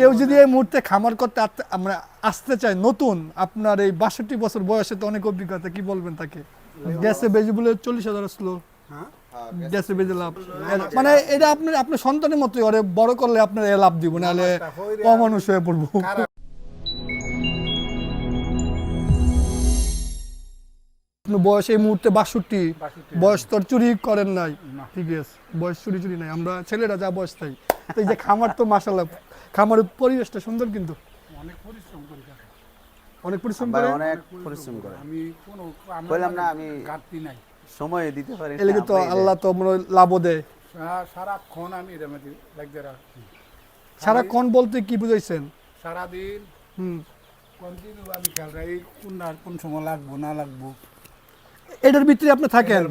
কেউ যদি এই মুহূর্তে খামার করতে আমরা আসতে চায় নতুন আপনার এই বাষট্টি বছর বয়সে তো অনেক অভিজ্ঞতা কি বলবেন তাকে? গ্যাসে বেজে বলে চল্লিশ হাজার আসলো। হ্যাঁ? গ্যাসে বেজে লাভ। মানে এটা আপনার আপনার সন্তানের মতোই ওরে বড় করলে আপনার এ লাভ দিব নাহলে অমানুষ হয়ে পড়ব। বয়স এই মুহূর্তে বাষট্টি বয়স তো চুরি করেন নাই। ঠিক আছে বয়স চুরি চুরি নাই। আমরা ছেলেরা যা বয়স তাই। তো এই যে খামার তো মাসাল্লাহ খামারের পরিবেশটা সুন্দর কিন্তু। অনেক পরিশ্রম করি অনেক পরিশ্রম করে? অনেক পরিশ্রম করে। আমি কোনো বললাম না মানে আমি ঘাটতি নাই। সময় দিতে পারি এলাকে তো আল্লাহ তো মনে হয় লাভও দেয়। সারাক্ষণ আমি এর মধ্যে লাগতে রাখি। সারাক্ষণ বলতে কি বুঝাইছেন? সারাদিন হুম। কন্টিনিউ আমি খেয়াল রাখি কোন না কোন সময় লাগবো না লাগবো। এটার ভিতরে আপনি থাকেন?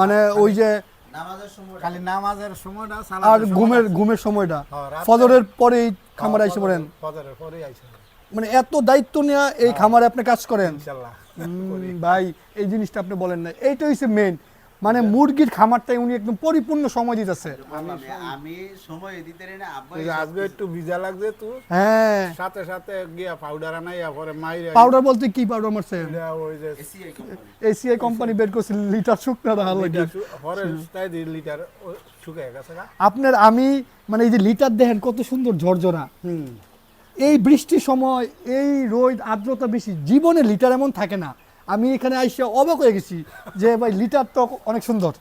মানে ওই যে খালি নামাজের সময়টা আর ঘুমের ঘুমের সময়টা। ফজরের পরেই খামারে এসে পড়েন। ফজরের- পরেই আইসা মানে এত দায়িত্ব নিয়ে এই খামারে আপনি কাজ করেন। ভাই এই জিনিসটা আপনি বলেন না। এইটা হচ্ছে মেন মানে মুরগির খামারটাই উনি একদম পরিপূর্ণ সময় দিতেছে। আমি সময় দিতে পারি না আজকে একটু ভিজা লাগছে তো। হ্যাঁ। সাথে সাথে গিয়া পাউডার আনাইয়া পরে মাইরে পাউডার বলতে কি পাউডার মারছেন এটা ওই যে এসিআই কোম্পানি এসিআই কোম্পানি বের করছে লিটার শুকনা রাখার লাগে লিটার পরে তাই দুই লিটার শুকায় গেছে গা। আপনার আমি মানে এই যে লিটার দেখেন কত সুন্দর ঝরঝরা। হুম। এই বৃষ্টির সময় এই রোদ আর্দ্রতা বেশি জীবনে লিটার এমন থাকে না। আমি এখানে আইসে অবাক হয়ে গেছি যে ভাই লিটার তো অনেক সুন্দর।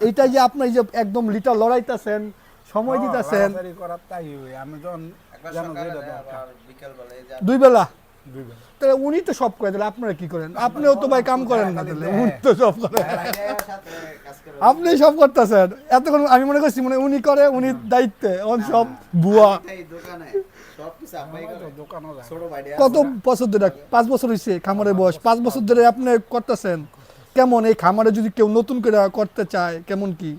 এইটাই যে আপনি এই যে একদম লিটার লড়াইতেছেন সময় দিতেছেন। হয়। দুই বেলা? তাহলে উনি তো সব করে তাহলে আপনারা কি করেন? আপনিও তো ভাই কাম করেন না তাহলে। উনি তো সব করেন করে। আপনি সব করতেছেন। এতক্ষণ আমি মনে করছি মানে উনি করে উনি দায়িত্বে। অন সব বুয়া। কত বছর ধরে? পাঁচ বছর হয়েছে খামারের বয়স। পাঁচ বছর ধরে আপনি করতেছেন। কেমন এই খামারে যদি কেউ নতুন করে করতে চায় কেমন কি?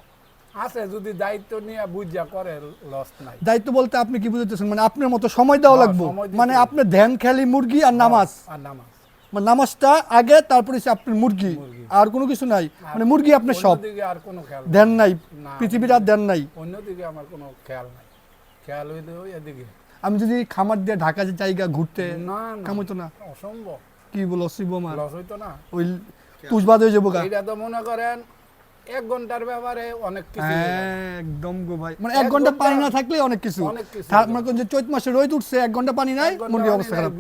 আছে যদি দায়িত্ব নিয়ে বুঝা করে লস নাই। দায়িত্ব বলতে আপনি কি বুঝতেছেন মানে আপনার মতো সময় দেওয়া হ্যাঁ, লাগবে? মানে হবে। আপনার ধ্যান খেয়ালি মুরগি আর নামাজ? আর নামাজ। মানে নামাজটা আগে তারপরে হচ্ছে আপনার মুরগি। আর কোনো কিছু নাই। মানে মুরগি আপনার সব। আর কোনো খেয়াল ধ্যান নাই। পৃথিবীর আর ধ্যান নাই। অন্যদিকে আমার কোনো খেয়াল নাই। খেয়াল হইলে ওই এদিকে। আমি যদি খামার দিয়ে ঢাকা যে জায়গা ঘুরতে না না। না? অসম্ভব। কি বলো শিব মার লস হইতো না। ওই তুষবাদ হয়ে যাব গা। এইটা তো মনে করেন এক ঘণ্টার ব্যাপারে অনেক কিছু হয়ে। হ্যাঁ, একদম গো ভাই। মানে এক ঘণ্টা পানি না থাকলে অনেক কিছু। মানে যে চৈত মাসে রোদ উঠছে এক ঘণ্টা পানি নাই মুরগির অবস্থা খারাপ।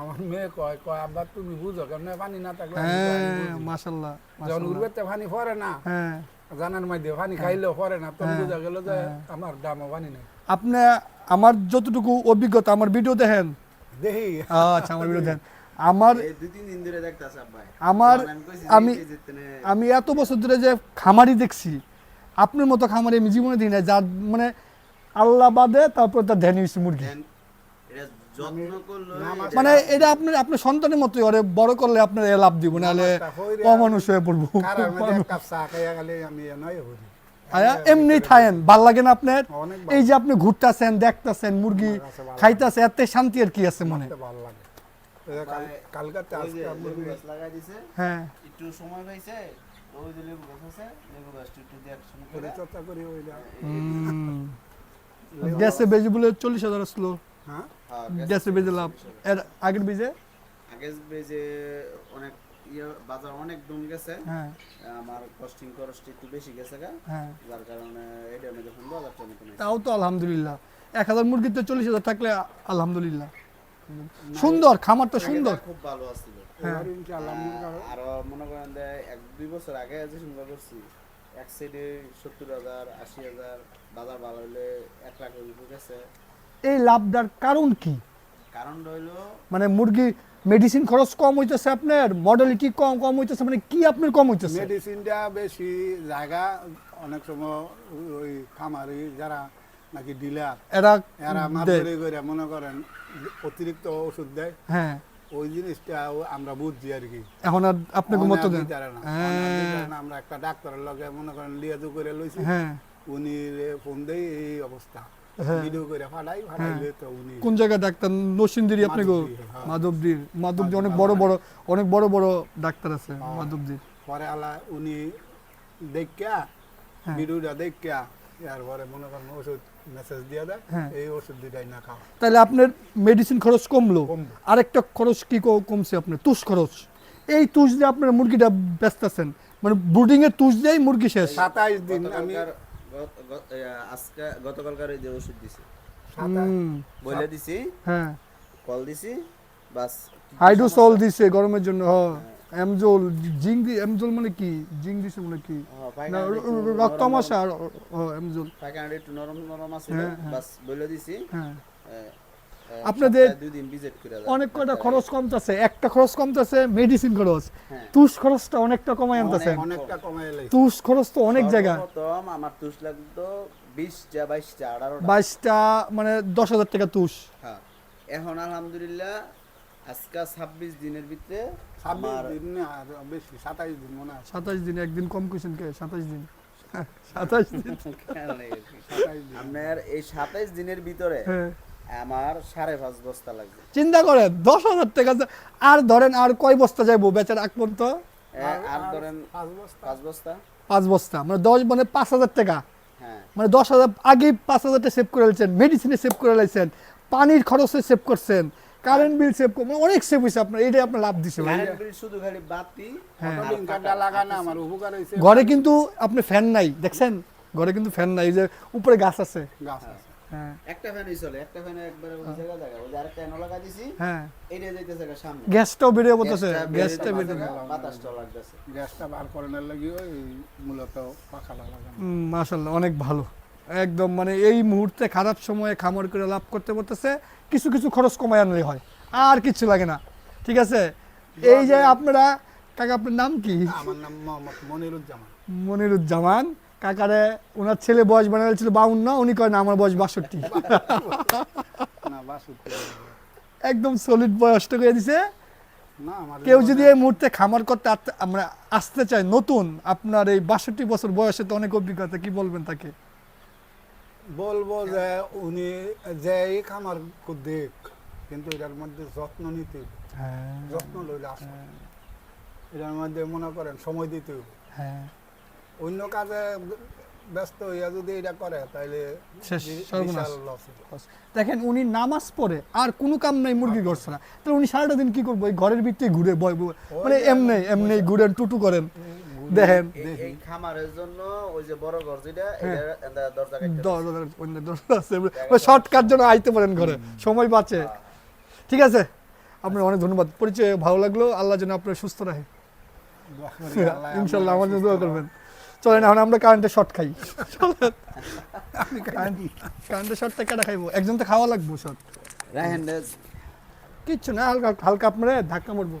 আমার মেয়ে কয় কয় আব্বা তুমি বুঝো কেমন পানি না থাকলে হ্যাঁ বুঝি। মাশাল্লাহ যখন। উড়বেতে পানি পরে না। হ্যাঁ। জানার মধ্যে পানি খাইলেও পরে না তখন হ্যাঁ, বুঝা গেল যে আমার দামও পানি নেই। আপনি আমার যতটুকু অভিজ্ঞতা আমার ভিডিও দেখেন। আচ্ছা আমার ভিডিও দেখেন। আমার এই দুই তিন দিন ধরে দেখতাছে আব্বাই আমার আমি আমি এত বছর ধরে যে খামারি দেখছি আপনার মতো খামারি আমি জীবনে দিই না যার মানে আল্লাহ বাদে তারপর তার ধ্যান হয়েছে মুরগি। দেন এটা যত্ন করল নামাজ- মানে এটা আপনার আপনার সন্তানের মতোই ওরে বড় করলে আপনার এ লাভ দিব নাহলে অমানুষ হয়ে পড়ব। এমনি থাকেন ভালো লাগে না আপনার? এই যে আপনি ঘুরতেছেন দেখতেছেন মুরগি খাইতেছে এত শান্তি আর কি আছে মনে? কালকাতে আজকে লাগাই দিছে। হ্যাঁ। একটু সময় পাইছে ওই যে লেবু গাছ আছে লেবু গাছটা একটু দেখাশোনা করে। পরিচর্যা করি ওইটা হুম। গ্যাসে বেজে বলে চল্লিশ হাজার আসলো। হ্যাঁ? হ্যাঁ, গ্যাসে বেজে লাভ। এর আগের বেজে? আগে যে অনেক বাজার অনেক দম গেছে। হ্যাঁ। আমার কস্টিং খরচটা একটু বেশি গেছে গা। হ্যাঁ। যার কারণে এটা আমি যখন বাজার টানে কোনো তাও তো আলহামদুলিল্লাহ। এক হাজার মুরগিতে চল্লিশ হাজার থাকলে আলহামদুলিল্লাহ। সুন্দর খামারটা সুন্দর। খুব ভালো আছিল মনে করো আর মনে করেন যে এক দুই বছর আগে যে শুনবা করছি এক সাইডে সত্তর হাজার আশি হাজার বাজার ভালো হলে এক লাখ গেছে। এই লাভটার কারণ কি? কারণ রইল মানে মুরগি মেডিসিন খরচ কম হইতেছে আপনার মডেলিটি কম কম হইতেছে মানে কি আপনার কম হইতেছে? মেডিসিনটা বেশি জায়গা অনেক সময় ওই- খামারি যারা নাকি ডিলার এরা এরা মাপ করে মনে করেন অতিরিক্ত ওষুধ দেয়। হ্যাঁ। ওই জিনিসটা আমরা বুঝছি আর কি। এখন আর আপনাকে মতো দেন। হ্যাঁ। আমরা একটা ডাক্তারের লগে মনে করেন লিয়াজু করে লইছি। হ্যাঁ। উনি ফোন দেই এই অবস্থা। ভিডিও করে ফাটাই ফাটাইলে তো উনি কোন জায়গায় ডাক্তার? নসিন্দিরি আপনাকে মাধবদী, হ্যাঁ। মাধবদীর। মাধবদী অনেক বড় বড় অনেক বড় বড় ডাক্তার আছে মাধবদীর। পরে আলা উনি দেখা হ্যাঁ। ভিডিওটা দেখা এরপরে মনে করেন ওষুধ মেসেজ দিয়ে দেয় হ্যাঁ। এই ওষুধ দুটাই না খাও তাহলে আপনার মেডিসিন খরচ কমলো। আরেকটা খরচ কি কমছে আপনার? তুষ খরচ। এই তুষ দিয়ে আপনার মুরগিটা ব্যস্ত আছেন। মানে ব্রুডিং এর তুষ দিয়েই মুরগি শেষ। সাতাইশ দিন আমি আজকে গতকালকার ওই যে ওষুধ দিছি। বলে দিছি হ্যাঁ। কল দিছি বাস হাইড্রোসল দিছে গরমের জন্য হ। এমজোল জিং দি এমজোল মানে কি? জিং দিছে মানে কি? হ্যাঁ, না রক্তমাশা এমজোল পায়খানাটা একটু নরম নরম আছে হ্যাঁ, হ্যাঁ। বাস বলে দিছি। হ্যাঁ। আপনাদের সপ্তাহে দুই দিন ভিজিট করে যান। অনেক কয়টা ডাক্তারের। খরচ কমতেছে? একটা খরচ কমতেছে মেডিসিন খরচ। হ্যাঁ। তুষ খরচটা অনেকটা কমাই আনতেছেন। অনেকটা কমে তুষ খরচ তো অনেক জায়গা। আমার তুষ লাগতো বিশটা বাইশটা বাইশটা মানে দশ হাজার টাকা তুষ। হ্যাঁ। এখন আলহামদুলিল্লাহ আজকে ছাব্বিশ দিনের ভিতরে আমার দিন আর বেশি সাতাইশ দিন মনে আছে। সাতাশ দিন একদিন কম কুইছেন কে? সাতাশ দিন। সাতাশ দিন। আপনার এই সাতাইশ দিনের ভিতরে হ্যাঁ। আমার সাড়ে পাঁচ বস্তা লাগবে। চিন্তা করেন দশ হাজার টাকা আর ধরেন আর কয় বস্তা যাইবো বেচার আগ পর্যন্ত? আর ধরেন পাঁচ বস্তা। পাঁচ বস্তা? মানে দশ মানে পাঁচ হাজার টাকা। হ্যাঁ। মানে দশ হাজার আগে পাঁচ হাজারটা সেভ করে নিয়েছেন মেডিসিনে সেভ করে নিয়েছেন পানির খরচে সেভ করছেন কারেন্ট বিল সেভ মানে অনেক সেভ হয়েছে আপনার এটাই আপনার লাভ দিছে কারেন্ট বিল শুধু খালি বাতি হ্যাঁ। লাগানো আমার উপকার ঘরে কিন্তু আপনি ফ্যান নাই দেখছেন? ঘরে কিন্তু ফ্যান নাই যে উপরে গাছ আছে। গাছ আছে। একটা ফ্যানই চলে একটা ফ্যানে একবারে ওই জায়গা জায়গা ওই আরেকটা এনো লাগা দিছি হ্যাঁ। এইটা যাইতেছে সামনে। গ্যাসটাও বেড়ে বলতেছে গ্যাসটা বেরিয়ে গ্যাসটা বেড়ে যাচ্ছে গা, বাতাসটাও লাগতেছে। গ্যাসটা বার করানোর লাগি ওই মূলত পাখাটা লাগানো। মাশাল্লাহ অনেক ভালো। একদম মানে এই মুহূর্তে খারাপ সময়ে খামার করে লাভ করতে পারতেছে কিছু কিছু খরচ কমায় আনলে হয় আর কিছু লাগে না। ঠিক আছে? এই যে আপনারা কাকা আপনার নাম কি? আমার নাম মোহাম্মদ মনিরুজ্জামান। মনিরুজ্জামান। কাকারে ওনার ছেলে বয়স বানাচ্ছিল বাউন্ন উনি করেন আমার বয়স বাষট্টি। একদম সলিড বয়সটা করে দিছে। কেউ যদি এই মুহূর্তে খামার করতে আমরা আসতে চাই নতুন আপনার এই বাষট্টি বছর বয়সে তো অনেক অভিজ্ঞতা কি বলবেন তাকে? বলব যে উনি যে এই খামার দেখ কিন্তু এটার মধ্যে যত্ন নিতে হ্যাঁ। যত্ন লইলে আসে এটার মধ্যে মনে করেন সময় দিতে হ্যাঁ। অন্য কাজে ব্যস্ত হইয়া যদি এটা করে তাহলে। দেখেন উনি নামাজ পড়ে আর কোনো কাম নাই মুরগি করছে না। তাহলে উনি সারাটা দিন কি করব? এই ঘরের ভিতরে ঘুরে বয় বয়- মানে এমনি এমনি ঘুরেন টুটু করেন। দেখেন। এই- এই খামারের জন্য ওই যে বড় ঘর যেটা হ্যাঁ। এটা এটা দরজা কাটতে শর্টকাট জন্য আইতে পারেন ঘরে। সময় বাঁচে। ঠিক আছে? আপনার অনেক ধন্যবাদ। পরিচয় ভালো লাগল। আল্লাহ যেন আপনার সুস্থ রাখে। ইনশাল্লাহ আমার জন্য দোয়া করবেন। চলেন এখন আমরা কারেন্টের শর্ট খাই। কারেন্টের শর্টটা কেটে খাইবো? একজন তো খাওয়া লাগবো শর্ট কিচ্ছু না হালকা হালকা আপনারা ধাক্কা মারবো।